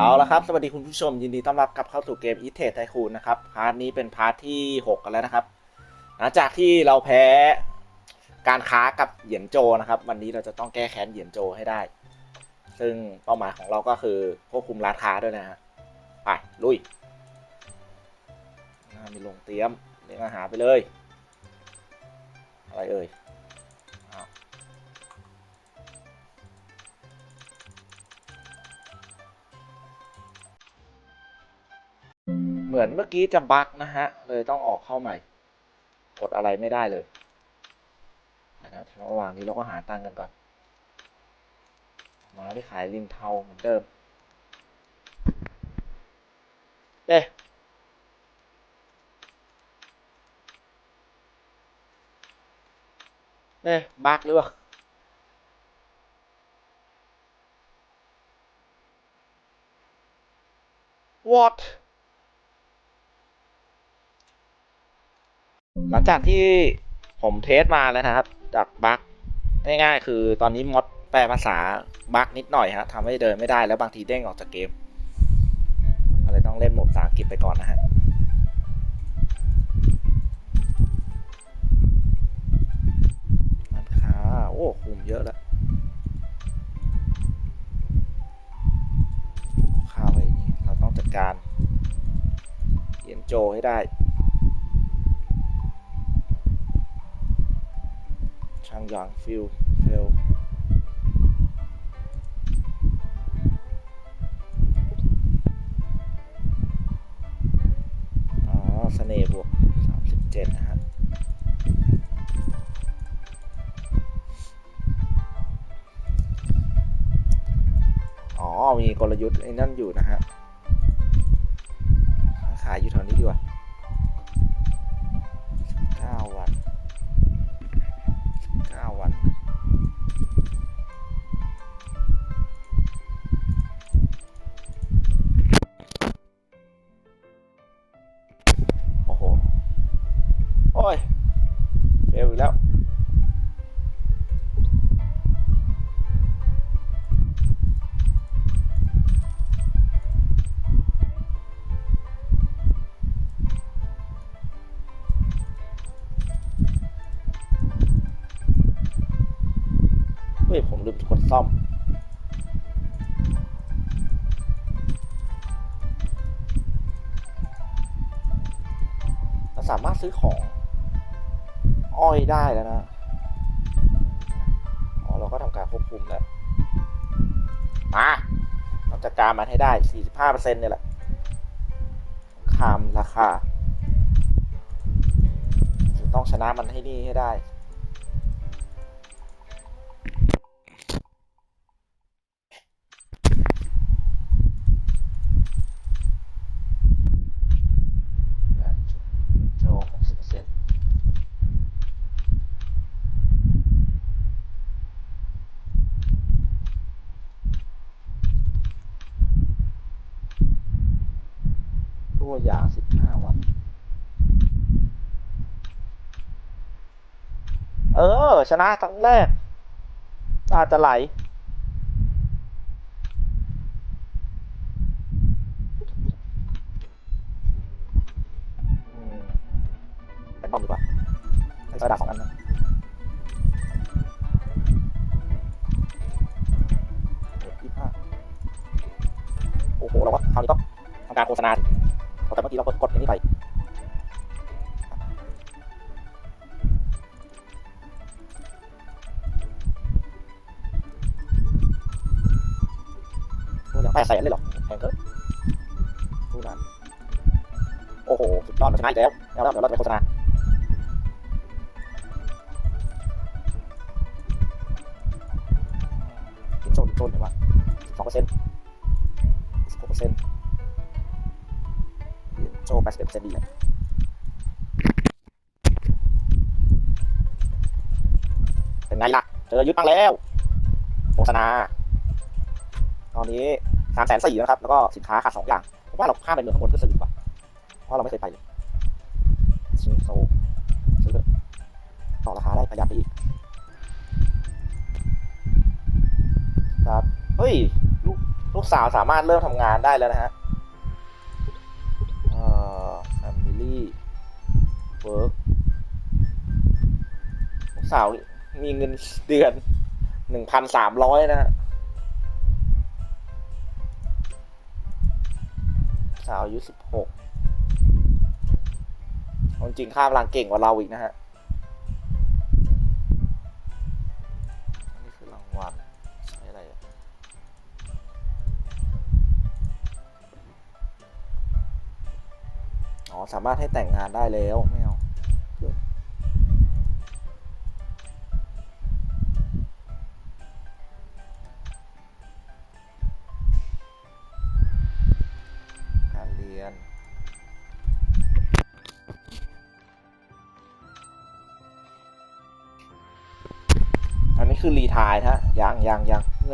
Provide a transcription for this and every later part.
เอาละครับ สวัสดีคุณผู้ชม ยินดีต้อนรับกลับเข้าสู่เกม e t a t e Tycoon นะครับ พาร์ทนี้เป็นพาร์ทที่ 6 กันแล้วนะครับ หลังจากที่เราแพ้การค้ากับเหยียนโจนะครับ วันนี้เราจะต้องแก้แค้นเหยียนโจให้ได้ ซึ่งเป้าหมายของเราก็คือควบคุมร้านค้าด้วยนะฮะ ไปลุย มีลงเตรียมเลี้ยงอาหารไปเลย อะไรเอ่ย เหมือนเมื่อกี้จะบั๊กนะฮะ เลยต้องออกเข้าใหม่ กดอะไรไม่ได้เลยนะครับระหว่างนี้เราก็หาตังค์กันก่อน มาที่ขายริมเทาเหมือนเดิมเอ๊ะเอ๊ะบั๊กหรือเปล่า what หลังจากที่ผมเทสมาแล้วนะครับ จากบั๊กง่ายๆ คือตอนนี้มดแปลภาษาบั๊กนิดหน่อยฮะทำให้เดินไม่ได้แล้วบางทีเด้งออกจากเกมก็เลยต้องเล่นโหมดภาษาอังกฤษไปก่อนนะฮะร้านค้าโอ้คุมเยอะแล้วข้าวไว้นี่เราต้องจัดการเหรียญโจให้ได้ ช่างยางฟิลเฟลอ๋อเสน่ห์บวกสามสิบเจ็ดนะฮะอ๋อมีกลยุทธ์ไอ้นั่นอยู่นะฮะขายอยู่แถวนี้ดีกว่า ซ่อม เราสามารถซื้อของ อ้อยได้แล้วนะอ๋อเราก็ทำการควบคุมแล้วมาเราจัดการมันให้ได้ 45%เนี่ยแหละครามราคา ต้องชนะมันให้นี่ให้ได้ โจหกสิบเปอร์เซ็นต์ ตัวยาสิบห้าวัน เออ ชนะทั้งแรกตาจะไหล โอ้ยแปดแสนเลยหรอกแพงเกินดูนานโอ้โหสุดยอดมันชนะอีกแล้วแล้วแล้วเดี๋ยวเราจะไปโฆษณาโซนโซนเห็นว่าสองเปอร์เซ็นต์สิบหกเปอร์เซ็นต์โซแปดสิบเปอร์เซ็นต์ดีเลยเป็นไงล่ะ เจอยึดบ้างแล้ว โฆษณา ตอนนี้ สามแสนสี่นะครับ แล้วก็สินค้าขาดสองอย่าง ผมว่าเราข้ามไปเมืองข้างบนเพื่อซื้อดีกว่า เพราะเราไม่เคยไปเลยชิงโซซื้อต่อราคาได้ประหยัดไปอีก ครับ เฮ้ย ลูกลูกสาวสามารถเริ่มทำงานได้แล้วนะฮะ เอ่อ family work ลูกสาวมีเงินเดือนหนึ่งพันสามร้อยนะฮะ สาวอายุสิบหกคนจริงๆค่าพลังเก่งกว่าเราอีกนะฮะ นี่คือรางวัลใช้อะไรอะอ๋อ สามารถให้แต่งงานได้แล้วไม่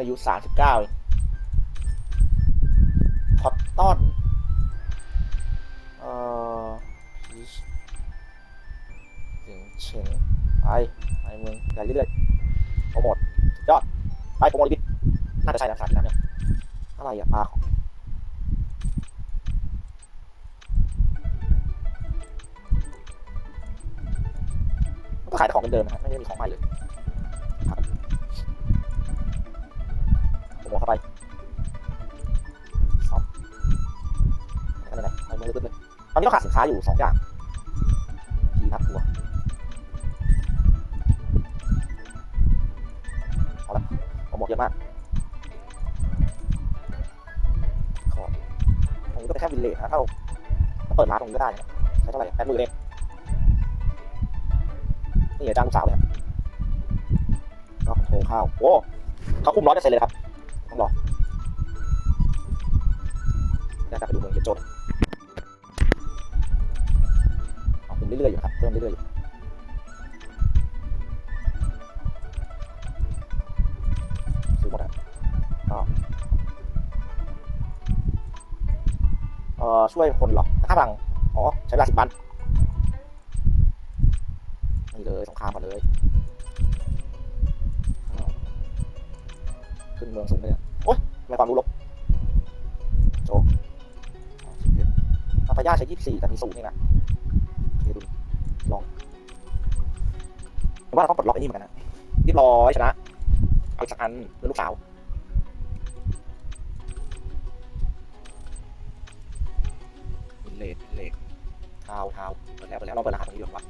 อายุสามสิบเองคอตตอน เอ่อพีชเฉิงเฉิงไปไปเมืองใหญ่เรื่อยๆโปรโมทสุดยอด ไปโปรโมทอีกทีน่าจะใช่นะสามสิบเนี่ยอะไรอะปลาของก็ขายแต่ของเดิมนะครับไม่ได้มีของใหม่เลย โปรโมทเข้าไปซ่อมอะไรไหนไปมือลึกเลยตอนนี้เราขาดสินค้าอยู่สองอย่างทีนับทัวเอาละโปรโมทเยอะมากขอตรงนี้ก็เป็นแค่วินเลจนะถ้าเราเปิดร้านตรงนี้ก็ได้ใช้เท่าไหร่แปดหมื่นเองนี่อย่าจ้างสาวเลยก็โทรเข้าโอ้เขาคุมร้อยเปอร์เซ็นต์เลยครับ ต้องรอเดี๋ยวกลับไปดูเมืองเยโจนเอาคุมเรื่อยๆอยู่ครับเพิ่มเรื่อยๆอยู่ซื้อหมดอะก็เอ่อช่วยคนเหรอค่าพังอ๋อใช้เวลาสิบวันนี่เลยสงครามมาเลย ขึ้นเมืองสูงเลยเนี่ยโอ๊ยทำไมความรู้ลบโจปาปายาใช้ยี่สิบสี่แต่มีศูนย์นี่นะโอเคดูลองผมว่าเราต้องปลดล็อกไอ้นี่เหมือนกันนะเรียบร้อยชนะเอาอีกสักอันเพื่อลูกสาวเลดเลดเท้าเท้าเปิดแล้วเปิดแล้วเราเปิดรหัสตรงนี้ดีกว่า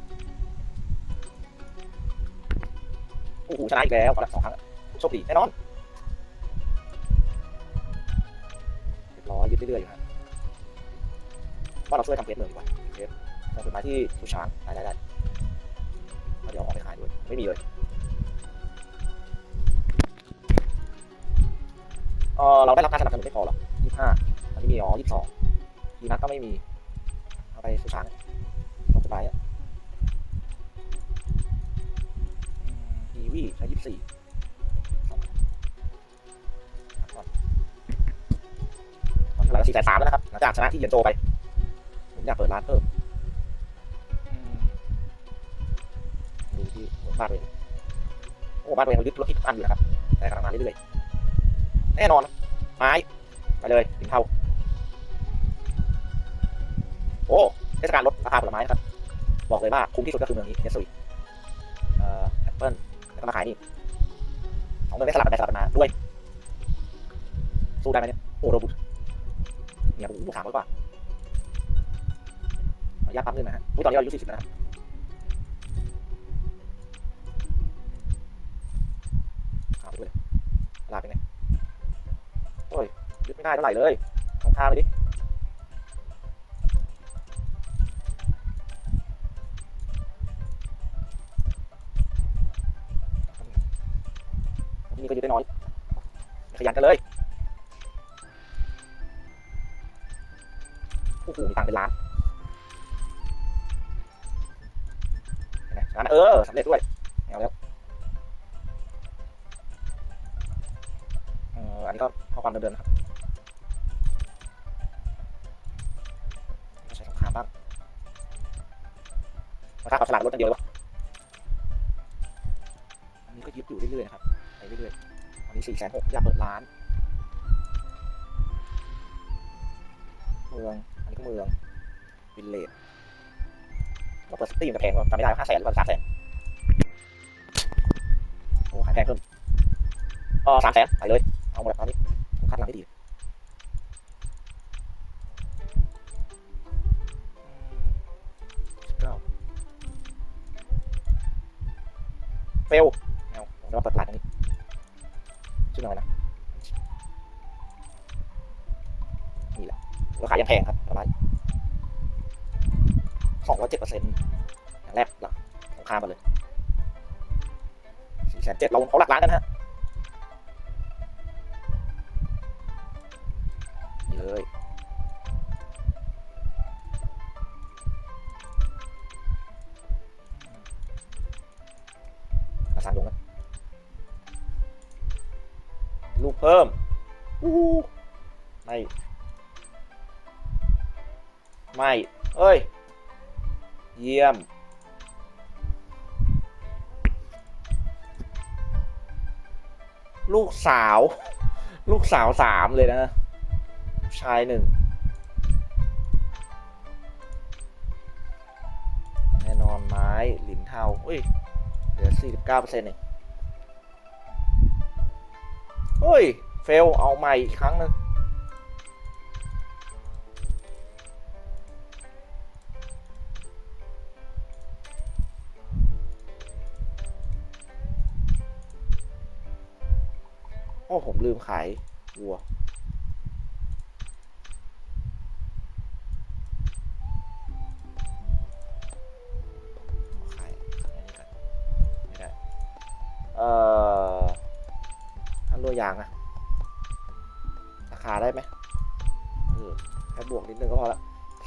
โอ้โหชนะอีกแล้วขอละสองครั้งโชคดีแน่นอน ร้อยยึดเรื่อยๆอยู่ฮะว่าเราช่วยทำเพจเมืองดีกว่าเพจทำเป็นไม้ที่ชูช้างได้ได้ได้แล้วเดี๋ยวเอาอกไปขายด้วยไม่มีเลยเออเราได้รับการสนับสนุนไม่พอหรอกยี่สิบห้าอันนี้มีอ๋อยี่สิบสองทีนัทก็ไม่มีเอาไปชูช้างลงสุดท้ายอะอีวีใช้ยี่สิบสี่ ตอนนี้เราสี่แสนสามแล้วนะครับหลังจากชนะที่เหรียญโจไป ผมอยากเปิดร้านเพิ่มดูที่บ้านตัวเองโอ้บ้านตัวเองเรายึดรถที่ทุกอันอยู่นะครับ แต่กำลังมาเรื่อยๆ แน่นอน ไม้ไปเลยถึงเท่า โอ้เทศกาลลดราคาผลไม้นะครับ บอกเลยว่าคุ้มที่สุดก็คือเมืองนี้เนสซุยเอ่อแอปเปิลแล้วก็มาขายนี่สองเมืองได้สลับกันไปสลับกันมาด้วย สู้ได้ไหมเนี่ย โอ้โรบุต เนี่ยผมถามไว้กว่าขออนุญาตปั๊มเงินนะฮะตอนนี้เราอายุ40แล้วนะครับขาไปเลยลาเป็นไงโอ้ยยึดไม่ได้เท่าไหร่เลยลองท่าไปดิที่นี่ก็ยึดได้น้อย ขยันกันเลย โอ้โหมีตังค์เป็นล้านเห็นไหมร้านเออสำเร็จด้วยเอาแล้วเอออันนี้ก็ข้อความเดิมๆนะครับใช้สงครามบ้างราคากับสลากลดกันเดียวเลยวะอันนี้ก็ยึดอยู่เรื่อยๆนะครับไปเรื่อยๆอันนี้สี่แสนหกอยากเปิดร้านเมืองอันนี้ก็ เมืองวิลเลจเราเปิดสตีมกับแพงว่าจำไม่ได้ห้าแสนหรือว่าสามแสนโอ้ขายแพงขึ้นอ๋อสามแสนไปเลย เอาหมดแล้วตอนนี้ผมคัดหลังได้ดีเก้าเฟลเอาผมจะมาเปิดตลาดตรงนี้ชื่ออะไรนะนี่แหละราคายังแพงครับ สองร้อยเจ็ดเปอร์เซ็นต์แรกหลักสงครามมาเลยสี่แสนเจ็ดเราเขาหลักล้านกันนะฮะเลย สาว ลูกสาวสามเลยนะ ชายหนึ่งแน่นอนไม้หลินเทาอุ้ย เหลือ 49%เองเฮ้ย เฟล เอาใหม่อีกครั้งหนึ่ง ขายวัว ขายขายอันนี้กันไม่ได้ เอ่ออันตัวยางอะราคาได้ไหมเออแค่บวกนิดนึงก็พอละ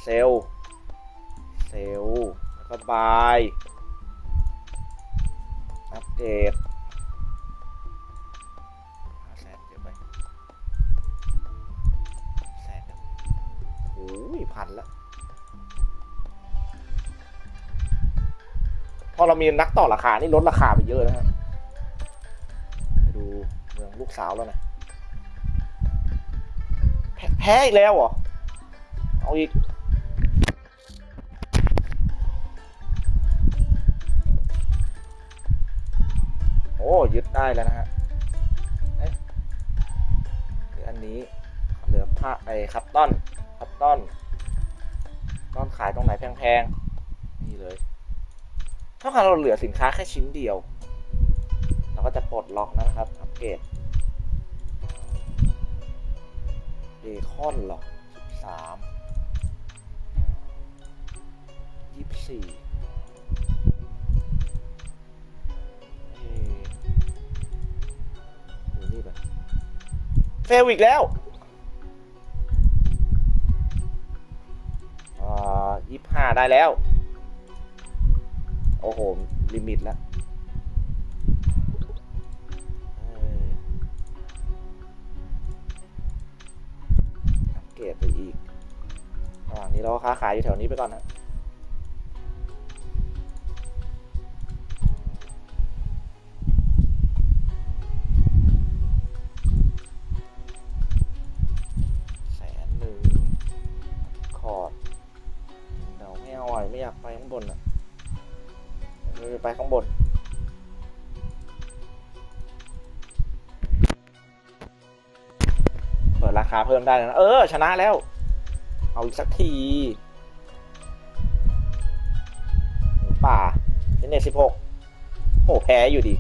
เซลลเซลลแล้วก็บาย อัปเดต พันละพอเรามีนักต่อราคา นี่ลดราคาไปเยอะนะฮะดูเมืองลูกสาวแล้วนะ แพ้แพ้อีกแล้วเหรอ เอาอีก โอ้ยึดได้แล้วนะฮะเหลืออันนี้เหลือผ้าไอ้คัตตอน แพงนี่เลย เท่ากับเราเหลือสินค้าแค่ชิ้นเดียว เราก็จะปลดล็อกนะครับอัปเกรดเบคอนหรอสิบสามยี่สิบสี่เอ๊ะดูนี่ไปเฟลอีกแล้ว ได้แล้ว โอ้โห ลิมิตแล้วเอออัปเกรดไปอีกระหว่างนี้เราค้าขายอยู่แถวนี้ไปก่อนนะ คาเพิ่มได้นะ เออ ชนะแล้ว เอาอีกสักทีป่าเนเนสิบหกโอ้แพ้อยู่ดี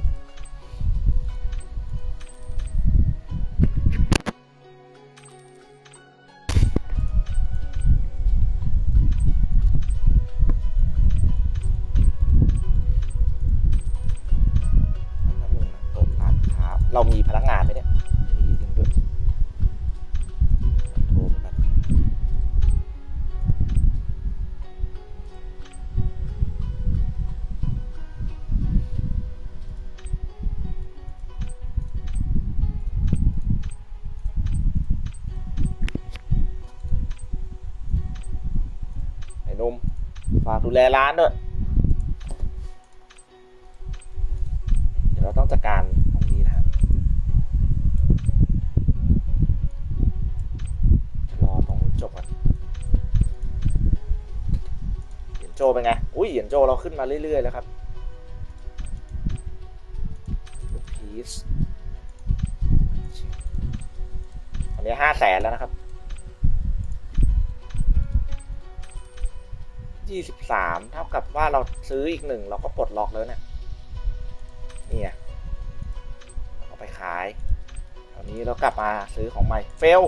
นม ฝากดูแลร้านด้วย เดี๋ยวเราต้องจัดการตรงนี้นะครับรอตรงนู้นจบก่อนเหรียญโจเป็นไง อุ้ยเหยียญโจเราขึ้นมาเรื่อย ๆ แล้วครับลูกพีซอันนี้ห้าแสนแล้วนะครับ ยี่สิบสามเท่ากับว่าเราซื้ออีกหนึ่งเราก็ปลดล็อกแล้วเนี่ยนี่ไงเอาไปขายคราวนี้เรากลับมาซื้อของใหม่เฟล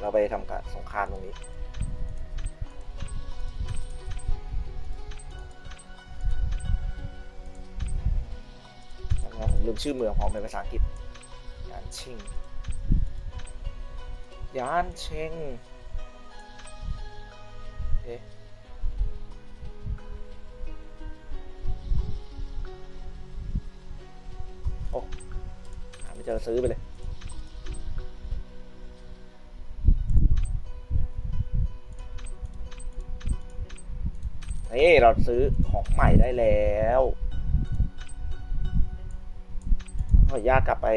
เราไปทำการสงครามตรงนี้ผมลืมชื่อเมืองพอเป็นภาษาอังกฤษยานชิง ยานเชงเอ๊ะโอ้หาไม่เจอซื้อไปเลยนี่เราซื้อของใหม่ได้แล้วขออนุญาตกลับไป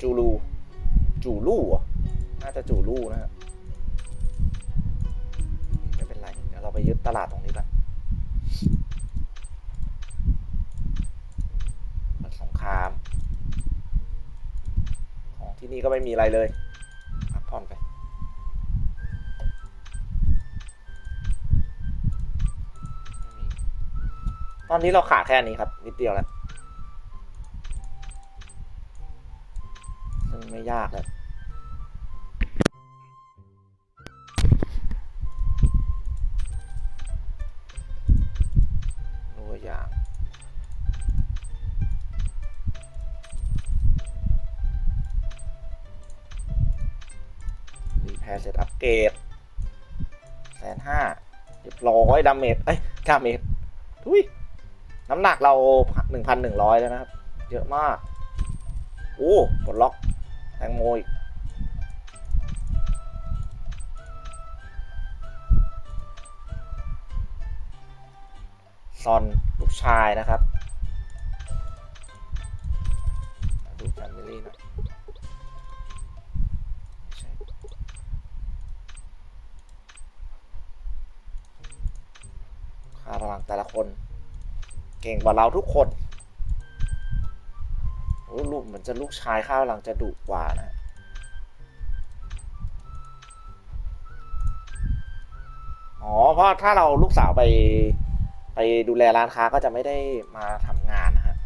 จูรู จู่ลู่เหรอน่าจะจู่ลู่นะฮะไม่เป็นไร เดี๋ยวเราไปยึดตลาดตรงนี้ก่อนเปิดสงคราม ของที่นี่ก็ไม่มีอะไรเลยพักผ่อนไปตอนนี้เราขาดแค่นี้ครับ นิดเดียวแล้ว ยากแล้วรัวอย่างรีแพร์เสร็จอัปเกรดแสนห้าเรียบร้อยดาเมจเอ้ยดาเมจทุยน้ำหนักเรา 1,100 แล้วนะครับ เยอะมาก โอ้ปลดล็อก ตงโมอีกซอนลูกชายนะครับดูแฟมิลี่นะค่าพลังแต่ละคน เก่งกว่าเราทุกคน อนจะลูกชายข้าวหลังจะดุกว่านะ อ๋อ เพราะถ้าเราลูกสาวไปไปดูแลร้านค้าก็จะไม่ได้มาทำงานนะฮะ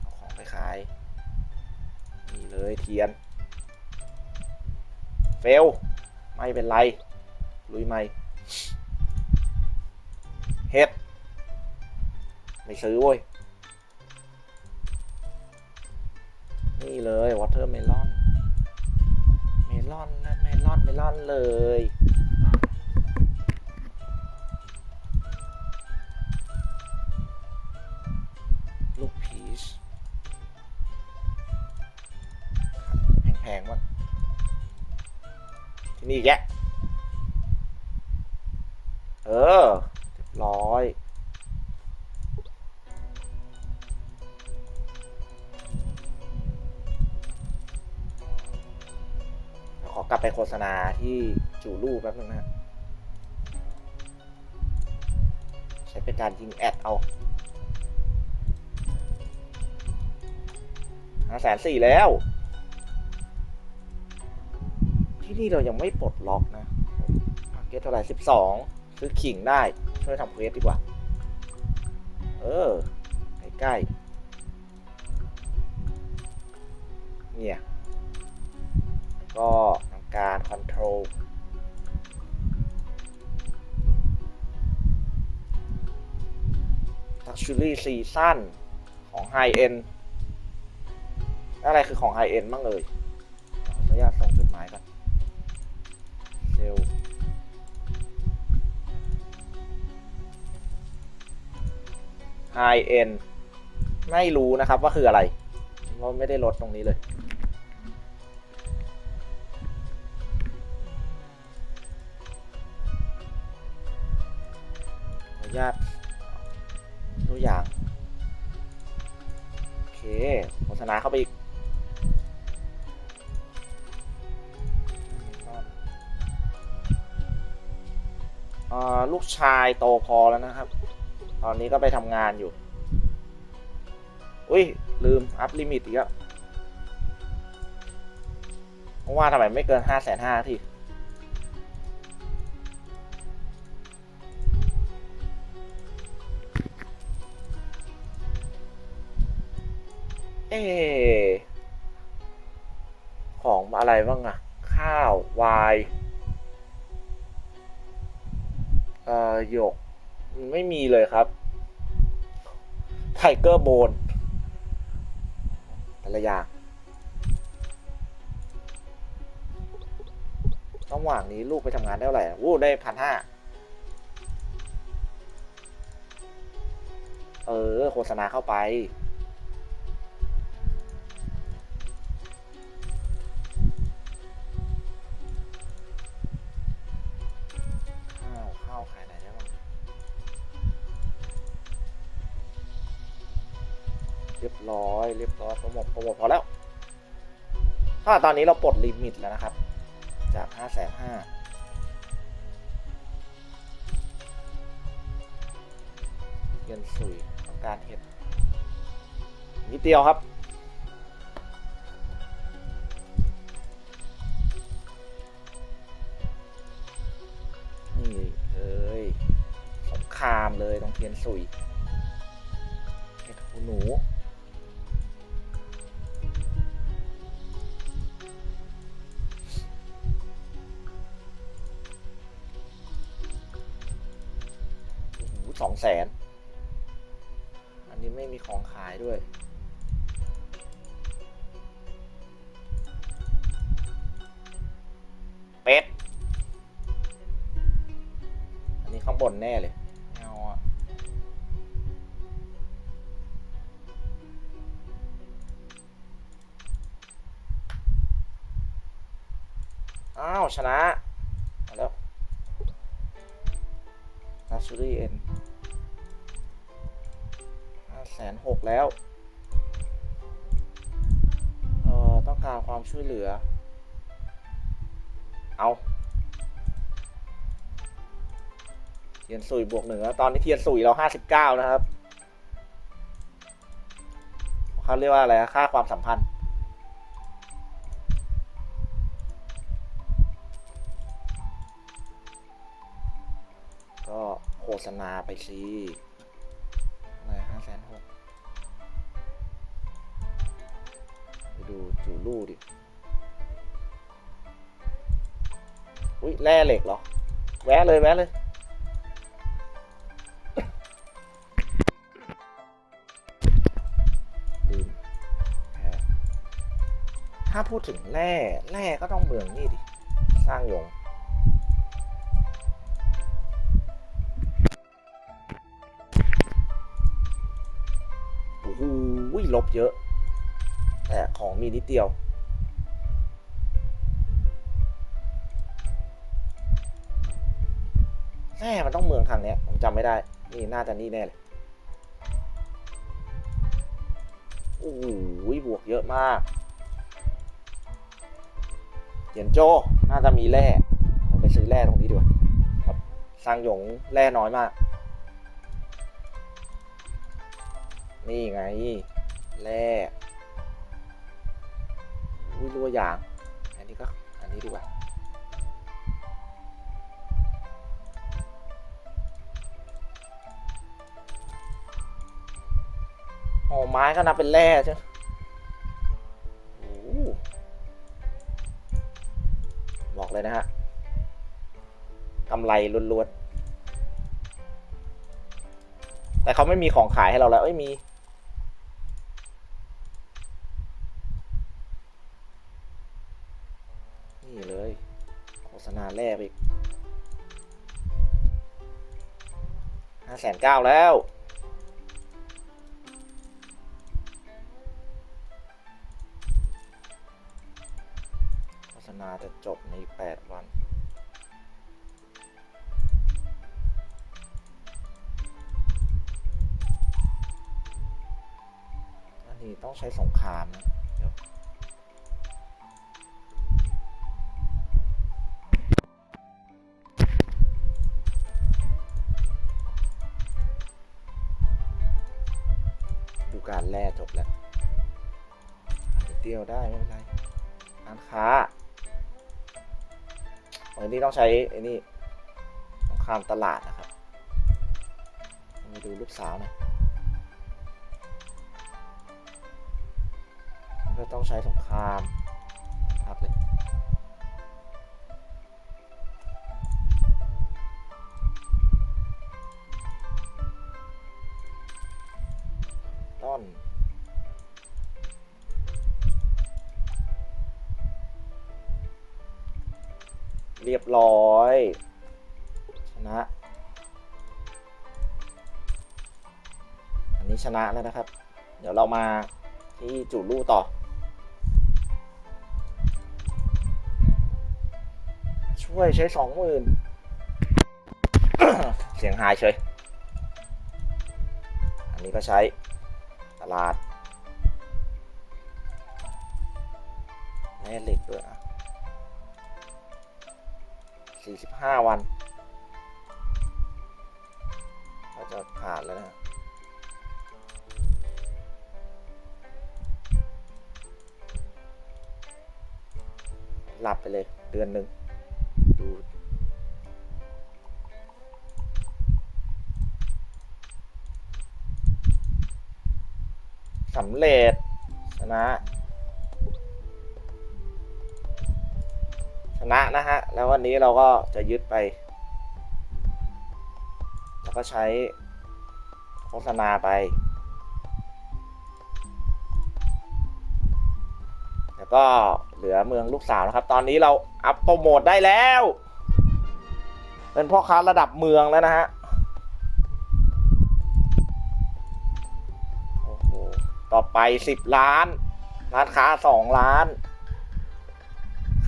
เอาของไปขาย นี่เลยเทียน เฟล ไม่เป็นไร ลุยใหม่ เฮ็ด ไม่ซื้อเว้ย นี่เลยวอเตอร์เมลอน เมลอนนะเมลอนเมลอนเลยลูกพีชแพงๆมั้งที่นี่แกเออ ร้อยขอกลับไปโฆษณาที่จูรูแป๊บนึงนะใช้เป็นการยิงแอดเอาห้าแสนสี่แล้ว ที่นี่เรายังไม่ปลดล็อกนะเกตเท่าไหร่สิบสองซื้อขิงได้ ช่วยทำเควสดีกว่า เออ ใกล้ๆเนี่ยก็ทำการคอนโทรลลักชูรี่ซีซั่นของไฮเอ็นอะไรคือของไฮเอ็นบ้างเอ่ย ไฮเอ็นไม่รู้นะครับว่าคืออะไรเราไม่ได้ลดตรงนี้เลย อนุญาตตัวอย่าง โอเคโฆษณาเข้าไปอีกลูกชายโตพอแล้วนะครับ ตอนนี้ก็ไปทำงานอยู่ อุ้ย ลืม อัพลิมิตอีกแล้วเพว่าทำไมไม่เกินห้าแสนห้าทีเอของอะไรบ้างอะข้าว วาย เอ่อหยก ไม่มีเลยครับไทเกอร์โบนแต่ละอย่างระหว่างนี้ลูกไปทำงานได้เท่าไหร่ะวู้ได้พันห้าเออ โฆษณาเข้าไป ถ้าตอนนี้เราปลดลิมิตแล้วนะครับ จากห้าแสนห้าเงินสุยต้องการเห็ดนิดเดียวครับ นี่เลยสงครามเลยตรงเทียนสุยเห็ดหูหนู แสนอันนี้ไม่มีของขายด้วย เป็ด อันนี้ข้างบนแน่เลยไม่เอาอะอ้าว ชนะ ต้องการความช่วยเหลือ เอาเทียนสุยบวกหนึ่งตอนนี้เทียนสุยเราห้าสิบเก้านะครับเขาเรียกว่าอะไรค่าความสัมพันธ์ก็โฆษณาไปสิ ดูจูลู่ดิ อุ้ยแร่เหล็กเหรอ แวะเลยแวะเลย ถ้าพูดถึงแร่แร่ก็ต้องเมืองนี่ดิ สร้างหยงโอ้โหลบเยอะ แต่ของมีนิดเดียวแน่มันต้องเมืองทางเนี้ย ผมจำไม่ได้ นี่น่าจะนี่แน่เลยโอ้โหบวกเยอะมากเหยียนโจน่าจะมีแร่ไปซื้อแร่ตรงนี้ดีกว่าครับสร้างหยงแร่น้อยมาก นี่ไง แร่ อุ้ยรัวอย่าง อันนี้ก็ อันนี้ดีกว่าโอ้ไม้ก็นับเป็นแร่ใช่ไหมบอกเลยนะฮะกำไรล้วนๆ แต่เขาไม่มีของขายให้เราแล้ว เอ้ย มี แรกอีกห้าแสนเก้าแล้ว โฆษณาจะจบในแปดวันอันนี้ต้องใช้สงครามนะ การแร่จบแล้วอะนิดเดียวได้ไม่เป็นไรร้านค้าอันนี้ต้องใช้ไอ้นี่สงครามตลาดนะครับมาดูลูกสาวหน่อยก็ต้องใช้สงคราม ร้อยชนะ อันนี้ชนะแล้วนะครับ เดี๋ยวเรามาที่จูลู่ต่อ ช่วยใช้สองหมื่นเสียงหายเฉย อันนี้ก็ใช้ตลาดแม่เหล็กด้วยอะ สี่สิบห้าวันก็จะผ่านแล้วนะหลับไปเลยเดือนหนึ่งดูสำเร็จชนะ ชนะนะฮะ แล้ววันนี้เราก็จะยึดไป แล้วก็ใช้โฆษณาไป แล้วก็เหลือเมืองลูกสาวนะครับ ตอนนี้เราอัพโปรโมทได้แล้ว เป็นพ่อค้าระดับเมืองแล้วนะฮะโอ้โหต่อไปสิบล้าน ร้านค้าสองล้าน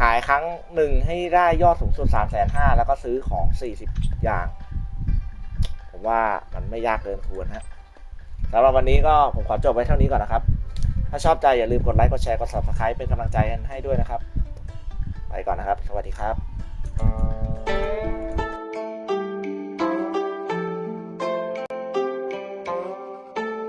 ขายครั้งหนึ่งให้ได้ยอดสูงสุดสามแสนห้าแล้วก็ซื้อของสี่สิบอย่าง ผมว่ามันไม่ยากเกินควรฮะสำหรับวันนี้ก็ผมขอจบไว้เท่านี้ก่อนนะครับ ถ้าชอบใจอย่าลืมกดไลค์ กดแชร์ กด subscribe เป็นกำลังใจให้ด้วยนะครับ ไปก่อนนะครับ สวัสดีครับ